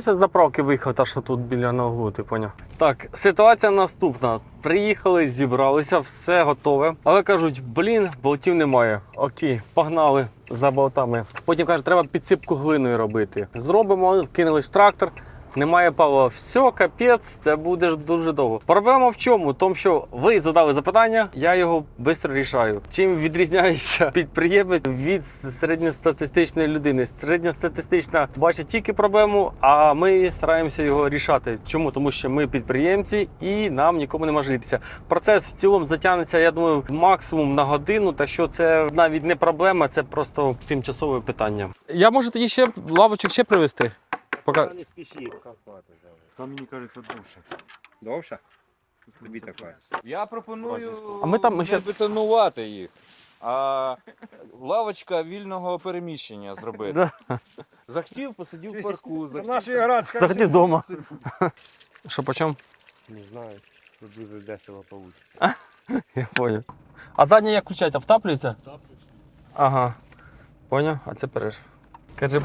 З заправки виїхав, та що тут біля ногу, ти поняв. Так, ситуація наступна. Приїхали, зібралися, все готове. Але кажуть, блін, болтів немає. Окей, погнали за болтами. Потім кажуть, треба підсипку глиною робити. Зробимо, кинулись в трактор. Немає палива, все, капець, це буде дуже довго. Проблема в чому? Тому, що ви задали запитання, я його швидко рішаю. Чим відрізняється підприємець від середньостатистичної людини? Середньостатистична бачить тільки проблему, а ми стараємося його рішати. Чому? Тому що ми підприємці і нам нікому не може жалітися. Процес в цілому затягнеться, я думаю, максимум на годину. Так що це навіть не проблема, це просто тимчасове питання. Я можу тоді ще лавочок ще привезти. Поки... не спіши. Там, мені кажеться, довше. Довше? Тобі таке. Я пропоную А ми там- ми ще- не бетонувати їх, а лавочка вільного переміщення зробити. Да. Захотів, посидів в парку, Це захотів. наша. Захотів вдома. Що по чому? Не знаю. Тут дуже дешево получиться. Я понял. А задня як включається? Втаплюється? Ага. Поняв? А це переш. Каже,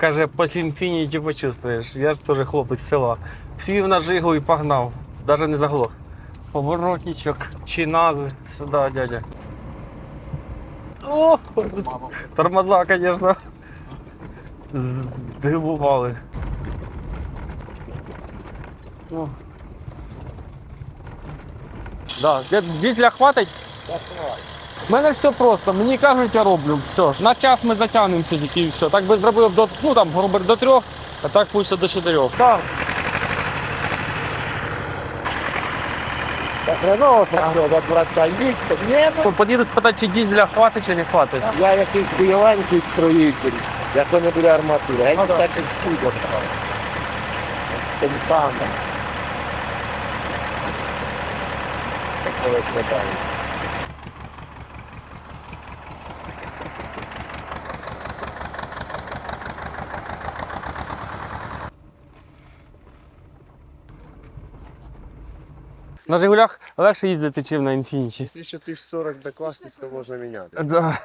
каже, по сінфініті почувствуєш. Я ж теж хлопець села. Сів на жигу і погнав. Навіть не заглох. Поворотничок, чинази. Сюди, дядя. О, тормоза, звісно. Здивували. О. Да. Де- Дізеля хватить? У мене все просто. Мені кажуть, я роблю. Все. На час ми затягнемося тільки і все. Так би зробив до, ну, там, грубо до трьох, а так пусть до чотирьох. Так. Хреново їдьте. Ні, ну, Подійду спитати, чи дізеля хватить, чи не хватить. я якийсь хуйовенький строїтель, якщо не буде арматури. Геть Ну, да. так і спудер. Тим самим. Так виглядає. На Жигулях легше їздити, ніж на інфініті. Якщо 1040 докласти, то можна міняти. Да.